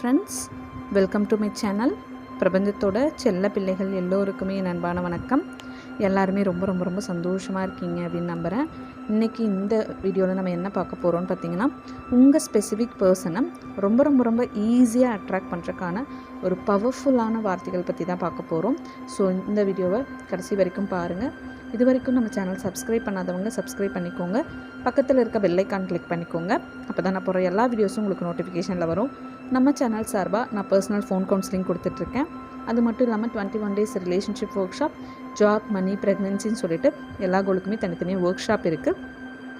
Friends welcome to my channel பிரபஞ்சத்தோட செல்ல பிள்ளைகள் எல்லோருக்குமே என் அன்பான வணக்கம். எல்லாருமே ரொம்ப ரொம்ப ரொம்ப சந்தோஷமாக இருக்கீங்க அப்படின்னு நம்புகிறேன் இன்றைக்கி இந்த வீடியோவில் நம்ம என்ன பார்க்க போகிறோம்னு பார்த்தீங்கன்னா உங்கள் ஸ்பெசிஃபிக் பர்சனை ரொம்ப ரொம்ப ரொம்ப ஈஸியாக அட்ராக்ட் பண்ணுறக்கான ஒரு பவர்ஃபுல்லான வார்த்தைகள் பற்றி தான் பார்க்க போகிறோம் ஸோ இந்த வீடியோவை கடைசி வரைக்கும் பாருங்கள் இது வரைக்கும் நம்ம சேனல் சப்ஸ்கிரைப் பண்ணாதவங்க சப்ஸ்கிரைப் பண்ணிக்கோங்க. பக்கத்தில் இருக்க பெல்லைக்கான் கிளிக் பண்ணிக்கோங்க. அப்போ தான் நான் போகிற எல்லா வீடியோஸும் உங்களுக்கு நோட்டிஃபிகேஷனில் வரும். நம்ம சேனல் சார்பாக நான் பர்சனல் ஃபோன் கவுன்சிலிங் கொடுத்துட்ருக்கேன் அது மட்டும் இல்லாமல் twenty one days relationship workshop job money ப்ரெக்னென்சின்னு சொல்லிட்டு எல்லா கோலுக்குமே தனித்தனியாக ஒர்க் ஷாப் இருக்குது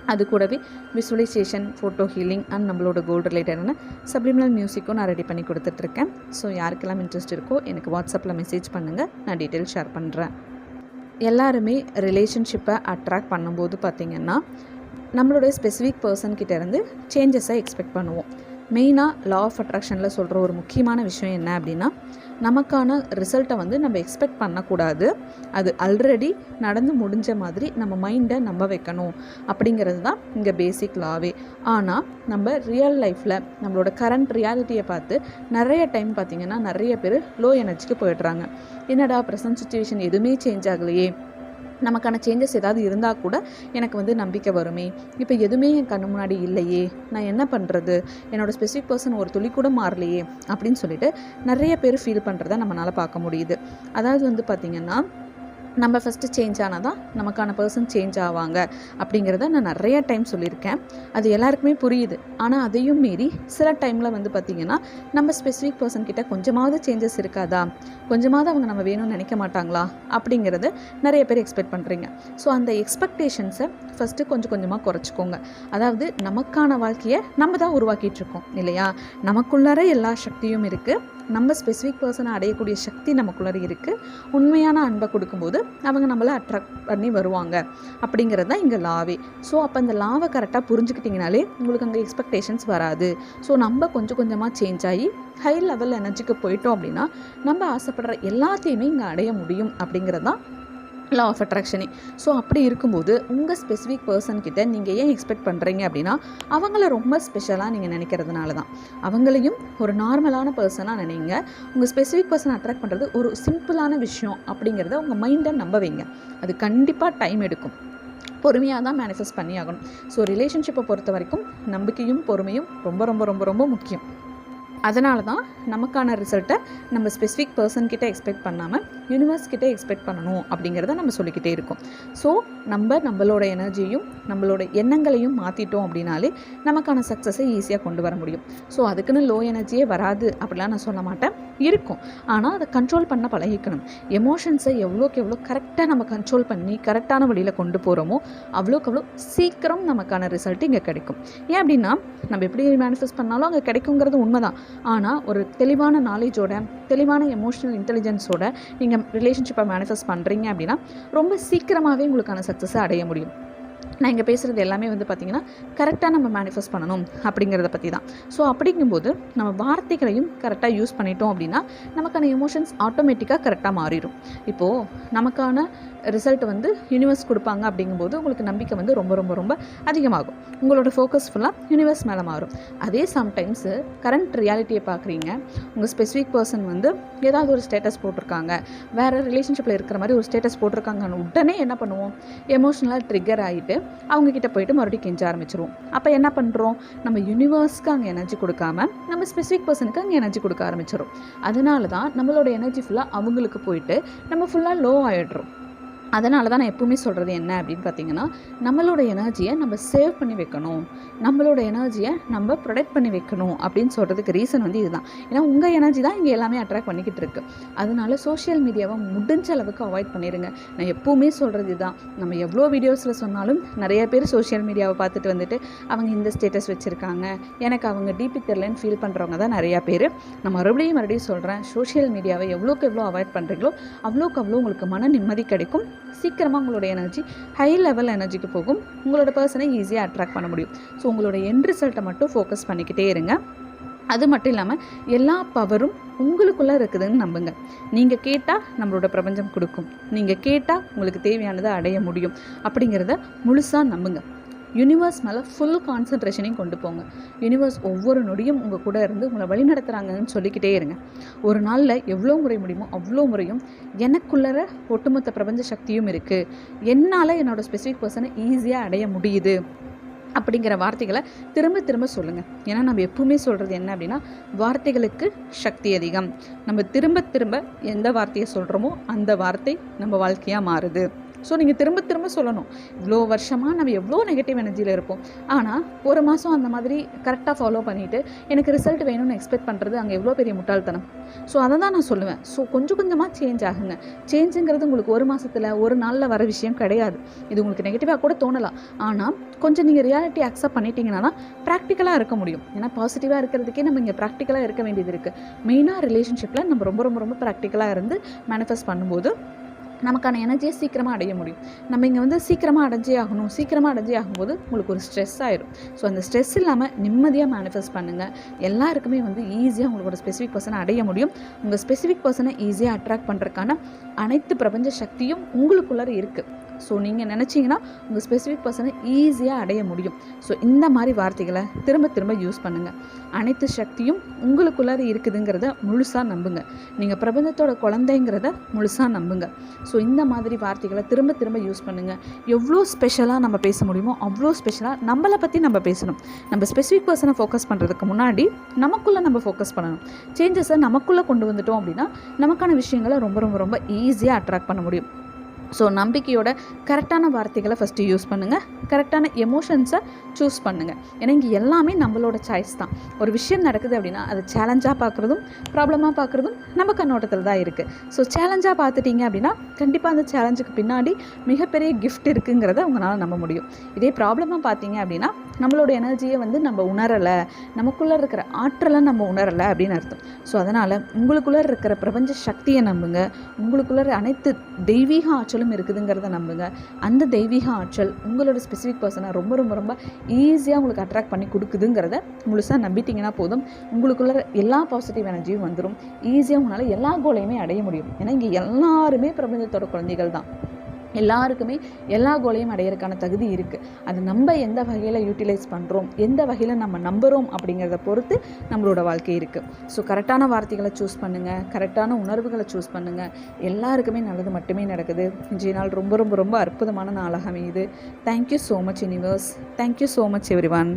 அது கூடவே விசுவலைசேஷன் ஃபோட்டோ ஹீலிங் அண்ட் நம்மளோட கோல் ரிலேட்டடான சப்ளிமினல் மியூசிக்கும் நான் ரெடி பண்ணி கொடுத்துட்ருக்கேன் ஸோ யாருக்கெல்லாம் இன்ட்ரெஸ்ட் இருக்கோ எனக்கு வாட்ஸ்அப்பில் மெசேஜ் பண்ணுங்கள் நான் டீட்டெயில் ஷேர் பண்ணுறேன் எல்லாருமே ரிலேஷன்ஷிப்பை அட்ராக்ட் பண்ணும்போது பார்த்திங்கன்னா நம்மளுடைய ஸ்பெசிஃபிக் பர்சன்கிட்டேருந்து சேஞ்சஸை எக்ஸ்பெக்ட் பண்ணுவோம். மெயினாக லா ஆஃப் அட்ராக்ஷனில் சொல்கிற ஒரு முக்கியமான விஷயம் என்ன அப்படின்னா நமக்கான ரிசல்ட்டை வந்து நம்ம எக்ஸ்பெக்ட் பண்ணக்கூடாது. அது ஆல்ரெடி நடந்து முடிஞ்ச மாதிரி நம்ம மைண்டை நம்ப வைக்கணும். அப்படிங்கிறது தான் இங்கே பேசிக் லாவே ஆனால் நம்ம ரியல் லைஃப்பில் நம்மளோட கரண்ட் ரியாலிட்டியை பார்த்து நிறைய டைம் பார்த்திங்கன்னா நிறைய பேர் லோ எனர்ஜிக்கு போயிடுறாங்க. என்னடா ப்ரெசன்ட் சுச்சுவேஷன் எதுவுமே சேஞ்ச் ஆகலையே. நமக்கான சேஞ்சஸ் ஏதாவது இருந்தால் கூட எனக்கு வந்து நம்பிக்கை வருமே. இப்போ எதுவுமே என் கண்ணு முன்னாடி இல்லையே. நான் என்ன பண்ணுறது என்னோடய ஸ்பெசிஃபிக் பர்சன் ஒரு துளி கூட மாறலையே அப்படின்னு சொல்லிட்டு நிறைய பேர் ஃபீல் பண்ணுறத நம்மளால் பார்க்க முடியுது. அதாவது வந்து பார்த்திங்கன்னா நம்ம ஃபஸ்ட்டு சேஞ்ச் ஆனால் தான் நமக்கான பர்சன் சேஞ்ச் ஆவாங்க. அப்படிங்கிறத நான் நிறைய டைம் சொல்லியிருக்கேன். அது எல்லாருக்குமே புரியுது. ஆனால் அதையும் மீறி சில டைமில் வந்து பார்த்திங்கன்னா நம்ம ஸ்பெசிஃபிக் பர்சன் கிட்ட கொஞ்சமாவது சேஞ்சஸ் இருக்காதா? கொஞ்சமாவது அவங்க நம்ம வேணும்னு நினைக்க மாட்டாங்களா? அப்படிங்கிறது நிறைய பேர் எக்ஸ்பெக்ட் பண்ணுறீங்க ஸோ அந்த எக்ஸ்பெக்டேஷன்ஸை ஃபஸ்ட்டு கொஞ்சம் கொஞ்சமாக குறைச்சிக்கோங்க. அதாவது நமக்கான வாழ்க்கையை நம்ம தான் உருவாக்கிட்டு இருக்கோம் இல்லையா? நமக்குள்ளார எல்லா சக்தியும் இருக்குது நம்ம ஸ்பெசிஃபிக் பர்சனை அடையக்கூடிய சக்தி நமக்குள்ளார இருக்குது உண்மையான அன்பை கொடுக்கும்போது அவங்க நம்மளை அட்ராக்ட் பண்ணி வருவாங்க. அப்படிங்கிறது தான் இங்கே லாவே. ஸோ அப்போ அந்த லாவை கரெக்டாக புரிஞ்சுக்கிட்டிங்கனாலே உங்களுக்கு அங்கே எக்ஸ்பெக்டேஷன்ஸ் வராது. ஸோ நம்ம கொஞ்சம் கொஞ்சமாக சேஞ்ச் ஆகி ஹை லெவல் எனர்ஜிக்கு போயிட்டோம் அப்படின்னா நம்ம ஆசைப்படுற எல்லாத்தையுமே இங்கே அடைய முடியும் அப்படிங்கிறது தான் லா ஆஃப் அட்ராக்ஷனே ஸோ அப்படி இருக்கும்போது உங்கள் ஸ்பெசிஃபிக் பர்சன்கிட்ட நீங்கள் ஏன் எக்ஸ்பெக்ட் பண்ணுறீங்க அப்படின்னா அவங்கள ரொம்ப ஸ்பெஷலாக நீங்கள் நினைக்கிறதுனால தான் அவங்களையும் ஒரு நார்மலான பர்சனாக நினைங்க. உங்கள் ஸ்பெசிஃபிக் பர்சன் அட்ராக்ட் பண்ணுறது ஒரு சிம்பிளான விஷயம் அப்படிங்கிறத உங்கள் மைண்டை நம்ப வைங்க. அது கண்டிப்பாக டைம் எடுக்கும். பொறுமையாக தான் மேனிஃபெஸ்ட் பண்ணி ஆகணும் ஸோ ரிலேஷன்ஷிப்பை பொறுத்த வரைக்கும் நம்பிக்கையும் பொறுமையும் ரொம்ப ரொம்ப ரொம்ப ரொம்ப முக்கியம். அதனால தான் நமக்கான ரிசல்ட்டை நம்ம ஸ்பெசிஃபிக் பர்சன்கிட்ட எக்ஸ்பெக்ட் பண்ணாமல் யூனிவர்ஸ் கிட்டே எக்ஸ்பெக்ட் பண்ணணும் அப்படிங்கிறத நம்ம சொல்லிக்கிட்டே இருக்கோம். ஸோ நம்ம நம்மளோட எனர்ஜியும் நம்மளோட எண்ணங்களையும் மாற்றிட்டோம் அப்படின்னாலே நமக்கான சக்ஸஸை ஈஸியாக கொண்டு வர முடியும். ஸோ அதுக்குன்னு லோ எனர்ஜியே வராது அப்படிலாம் நான் சொல்ல மாட்டேன். இருக்கும். ஆனால் அதை கண்ட்ரோல் பண்ண பழகிக்கணும். எமோஷன்ஸை எவ்வளோக்கு எவ்வளோ கரெக்டாக நம்ம கண்ட்ரோல் பண்ணி கரெக்டான வழியில் கொண்டு போகிறோமோ அவ்வளோக்கு அவ்வளோ சீக்கிரம் நமக்கான ரிசல்ட் இங்கே கிடைக்கும். ஏன் அப்படின்னா நம்ம எப்படி மேனிஃபெஸ்ட் பண்ணாலும் அங்கே கிடைக்குங்கிறது உண்மைதான். ஆனால் ஒரு தெளிவான நாலேஜோட தெளிவான எமோஷனல் இன்டெலிஜென்ஸோட நீங்கள் ரிலேஷன்ஷிப்பை மேனிஃபெஸ்ட் பண்ணுறீங்க அப்படின்னா ரொம்ப சீக்கிரமாகவே உங்களுக்கான சக்ஸஸை அடைய முடியும். நான் இங்கே பேசுகிறது எல்லாமே வந்து பார்த்திங்கன்னா கரெக்டாக நம்ம மேனிஃபெஸ்ட் பண்ணணும் அப்படிங்கிறத பற்றி தான் ஸோ அப்படிங்கும்போது நம்ம வார்த்தைகளையும் கரெக்டாக யூஸ் பண்ணிட்டோம் அப்படின்னா நமக்கான எமோஷன்ஸ் ஆட்டோமேட்டிக்காக கரெக்டாக மாறிடும் இப்போது நமக்கான ரிசல்ட் வந்து யூனிவர்ஸ் கொடுப்பாங்க அப்படிங்கும்போது உங்களுக்கு நம்பிக்கை வந்து ரொம்ப ரொம்ப ரொம்ப அதிகமாகும். உங்களோட ஃபோக்கஸ் ஃபுல்லாக யூனிவர்ஸ் மேலே மாறும். அதே சம்டைம்ஸு கரண்ட் ரியாலிட்டியை பார்க்குறீங்க உங்கள் ஸ்பெசிஃபிக் பர்சன் வந்து ஏதாவது ஒரு ஸ்டேட்டஸ் போட்டிருக்காங்க. வேறு ரிலேஷன்ஷிப்பில் இருக்கிற மாதிரி ஒரு ஸ்டேட்டஸ் போட்டிருக்காங்கன்னு உடனே என்ன பண்ணுவோம்? எமோஷ்னலாக ட்ரிகர் ஆகிட்டு அவங்கக்கிட்ட போயிட்டு மறுபடியும் கெஞ்ச ஆரம்பிச்சிருவோம். அப்போ என்ன பண்ணுறோம் நம்ம யூனிவர்ஸ்க்கு அங்கே எனர்ஜி கொடுக்காம நம்ம ஸ்பெசிஃபிக் பர்சனுக்கு அங்கே எனர்ஜி கொடுக்க ஆரம்பிச்சிடும் அதனால தான் நம்மளோட எனர்ஜி ஃபுல்லாக அவங்களுக்கு போயிட்டு நம்ம ஃபுல்லாக லோ ஆகிடுறோம் அதனால தான் நான் எப்பவுமே சொல்கிறது என்ன அப்படின்னு பார்த்தீங்கன்னா நம்மளோட எனர்ஜியை நம்ம சேவ் பண்ணி வைக்கணும். நம்மளோட எனர்ஜியை நம்ம ப்ரொடெக்ட் பண்ணி வைக்கணும் அப்படின்னு சொல்கிறதுக்கு ரீசன் வந்து இதுதான். ஏன்னா உங்கள் எனர்ஜி தான் இங்கே எல்லாமே அட்ராக்ட் பண்ணிக்கிட்டு இருக்கு. அதனால சோஷியல் மீடியாவை முடிஞ்ச அளவுக்கு அவாய்ட் பண்ணிடுங்க நான் எப்போவுமே சொல்கிறது இதுதான். நம்ம எவ்வளோ வீடியோஸில் சொன்னாலும் நிறைய பேர் சோஷியல் மீடியாவை பார்த்துட்டு வந்துட்டு அவங்க இந்த ஸ்டேட்டஸ் வச்சுருக்காங்க. எனக்கு அவங்க டிபி தெரிலன்னு ஃபீல் பண்ணுறவங்க தான் நிறையா பேர். நான் மறுபடியும் மறுபடியும் சொல்கிறேன் சோஷியல் மீடியாவை எவ்வளோக்கு எவ்வளோ அவாய்ட் பண்ணுறீங்களோ அவ்வளோக்கு அவ்வளோ உங்களுக்கு மன நிம்மதி கிடைக்கும். சீக்கிரமாக உங்களோட எனர்ஜி ஹை லெவல் எனர்ஜிக்கு போகும். உங்களோட பர்சனை ஈஸியாக அட்ராக்ட் பண்ண முடியும். ஸோ உங்களோட என் ரிசல்ட்டை மட்டும் ஃபோக்கஸ் பண்ணிக்கிட்டே இருங்க. அது மட்டும் இல்லாமல் எல்லா பவரும் உங்களுக்குள்ளே இருக்குதுன்னு நம்புங்க. நீங்கள் கேட்டால் நம்மளோட பிரபஞ்சம் கொடுக்கும். நீங்கள் கேட்டால் உங்களுக்கு தேவையானதை அடைய முடியும். அப்படிங்கிறத முழுசாக நம்புங்க. யூனிவர்ஸ் மேலே ஃபுல் கான்சன்ட்ரேஷனையும் கொண்டு போங்க. யூனிவர்ஸ் ஒவ்வொரு நொடியும் உங்கள் கூட இருந்து உங்களை வழி நடத்துகிறாங்கன்னு சொல்லிக்கிட்டே இருங்க. ஒரு நாளில் எவ்வளோ முறை முடியுமோ அவ்வளோ முறையும் எனக்குள்ளற ஒட்டுமொத்த பிரபஞ்ச சக்தியும் இருக்குது என்னால் என்னோடய ஸ்பெசிஃபிக் பர்சனை ஈஸியாக அடைய முடியுது. அப்படிங்கிற வார்த்தைகளை திரும்ப திரும்ப சொல்லுங்கள் ஏன்னா நம்ம எப்பவுமே சொல்கிறது என்ன அப்படின்னா வார்த்தைகளுக்கு சக்தி அதிகம். நம்ம திரும்ப திரும்ப எந்த வார்த்தையை சொல்கிறோமோ அந்த வார்த்தை நம்ம வாழ்க்கையாக மாறுது. ஸோ நீங்கள் திரும்ப திரும்ப சொல்லணும். இவ்வளோ வருஷமாக நம்ம எவ்வளோ நெகட்டிவ் எனர்ஜியில் இருப்போம். ஆனால் ஒரு மாதம் அந்த மாதிரி கரெக்டாக ஃபாலோ பண்ணிவிட்டு எனக்கு ரிசல்ட் வேணும்னு எக்ஸ்பெக்ட் பண்ணுறது அங்கே எவ்வளோ பெரிய முட்டாள்தனம். ஸோ அதை தான் நான் சொல்லுவேன். ஸோ கொஞ்சம் கொஞ்சமாக சேஞ்ச் ஆகுங்க. சேஞ்சுங்கிறது உங்களுக்கு ஒரு மாதத்தில் ஒரு நாளில் வர விஷயம் கிடையாது. இது உங்களுக்கு நெகட்டிவாக கூட தோணலாம். ஆனால் கொஞ்சம் நீங்கள் ரியாலிட்டி அக்செப்ட் பண்ணிட்டீங்கன்னா தான் ப்ராக்டிக்கலாக இருக்க முடியும். ஏன்னா பாசிட்டிவாக இருக்கிறதுக்கே நம்ம இங்கே ப்ராக்டிக்கலாக இருக்க வேண்டியது இருக்குது மெயினாக ரிலேஷன்ஷிப்பில் நம்ம ரொம்ப ரொம்ப ரொம்ப ப்ராக்டிக்கலாக இருந்து மேனிஃபெஸ்ட் பண்ணும்போது நமக்கான எனர்ஜியை சீக்கிரமாக அடைய முடியும். நம்ம இங்கே வந்து சீக்கிரமாக அடைஞ்சே ஆகணும். சீக்கிரமாக அடைஞ்சே ஆகும்போது உங்களுக்கு ஒரு ஸ்ட்ரெஸ் ஆயிடும் ஸோ அந்த ஸ்ட்ரெஸ் இல்லாமல் நிம்மதியாக மேனிஃபெஸ்ட் பண்ணுங்கள் எல்லாருக்குமே வந்து ஈஸியாக உங்களோட ஸ்பெசிஃபிக் பர்சனை அடைய முடியும். உங்கள் ஸ்பெசிஃபிக் பர்சனை ஈஸியாக அட்ராக்ட் பண்ணுறதுக்கான அனைத்து பிரபஞ்ச சக்தியும் உங்களுக்குள்ளார இருக்குது ஸோ நீங்கள் நினச்சிங்கன்னா உங்கள் ஸ்பெசிஃபிக் பர்சனை ஈஸியாக அடைய முடியும். ஸோ இந்த மாதிரி வார்த்தைகளை திரும்ப திரும்ப யூஸ் பண்ணுங்கள் அனைத்து சக்தியும் உங்களுக்குள்ளார இருக்குதுங்கிறத முழுசாக நம்புங்க. நீங்கள் பிரபஞ்சத்தோட குழந்தைங்கிறத முழுசாக நம்புங்க. ஸோ இந்த மாதிரி வார்த்தைகளை திரும்ப திரும்ப யூஸ் பண்ணுங்கள் எவ்வளோ ஸ்பெஷலாக நம்ம பேச முடியுமோ அவ்வளோ ஸ்பெஷலாக நம்மளை பற்றி நம்ம பேசணும். நம்ம ஸ்பெசிஃபிக் பர்சனை ஃபோக்கஸ் பண்ணுறதுக்கு முன்னாடி நமக்குள்ளே நம்ம ஃபோக்கஸ் பண்ணணும். சேஞ்சஸை நமக்குள்ளே கொண்டு வந்துட்டோம் அப்படின்னா நமக்கான விஷயங்களை ரொம்ப ரொம்ப ரொம்ப ஈஸியாக அட்ராக்ட் பண்ண முடியும். ஸோ நம்பிக்கையோட கரெக்டான வார்த்தைகளை ஃபஸ்ட்டு யூஸ் பண்ணுங்கள் கரெக்டான எமோஷன்ஸை சூஸ் பண்ணுங்கள் ஏன்னா இங்கே எல்லாமே நம்மளோட சாய்ஸ் தான். ஒரு விஷயம் நடக்குது அப்படின்னா அதை சேலஞ்சாக பார்க்குறதும் ப்ராப்ளமாக பார்க்குறதும் நம்ம கண்ணோட்டத்தில் தான் இருக்குது ஸோ சேலஞ்சாக பார்த்துட்டிங்க அப்படின்னா கண்டிப்பாக அந்த சேலஞ்சுக்கு பின்னாடி மிகப்பெரிய கிஃப்ட் இருக்குங்கிறத உங்களால் நம்ப முடியும். இதே ப்ராப்ளமாக பார்த்தீங்க அப்படின்னா நம்மளோட எனர்ஜியை வந்து நம்ம உணரலை நமக்குள்ளே இருக்கிற ஆற்றலை நம்ம உணரலை அப்படின்னு அர்த்தம். ஸோ அதனால் உங்களுக்குள்ளே இருக்கிற பிரபஞ்ச சக்தியை நம்புங்க. உங்களுக்குள்ளே அனைத்து தெய்வீக ஆற்றல் ஆற்றலும் இருக்குதுங்கிறத நம்புங்க. அந்த தெய்வீக ஆற்றல் உங்களோட ஸ்பெசிஃபிக் பர்சனை ரொம்ப ரொம்ப ரொம்ப ஈஸியாக உங்களுக்கு அட்ராக்ட் பண்ணி கொடுக்குதுங்கிறத முழுசாக நம்பிட்டிங்கன்னா போதும். உங்களுக்குள்ள எல்லா பாசிட்டிவ் எனர்ஜியும் வந்துடும் ஈஸியாக உங்களால் எல்லா கோலையுமே அடைய முடியும். ஏன்னா இங்கே எல்லாருமே பிரபஞ்சத்தோட குழந்தைகள் தான். எல்லாருக்குமே எல்லா கோலையும் அடையிறதுக்கான தகுதி இருக்குது அது நம்ம எந்த வகையில் யூட்டிலைஸ் பண்ணுறோம் எந்த வகையில் நம்ம நம்புகிறோம் அப்படிங்கிறத பொறுத்து நம்மளோட வாழ்க்கை இருக்குது ஸோ கரெக்டான வார்த்தைகளை சூஸ் பண்ணுங்கள் கரெக்டான உணர்வுகளை சூஸ் பண்ணுங்கள் எல்லாருக்குமே நல்லது மட்டுமே நடக்குது. இன்றைய நாள் ரொம்ப ரொம்ப ரொம்ப அற்புதமான நாளாக அமையுது. Thank you so much universe thank you so much everyone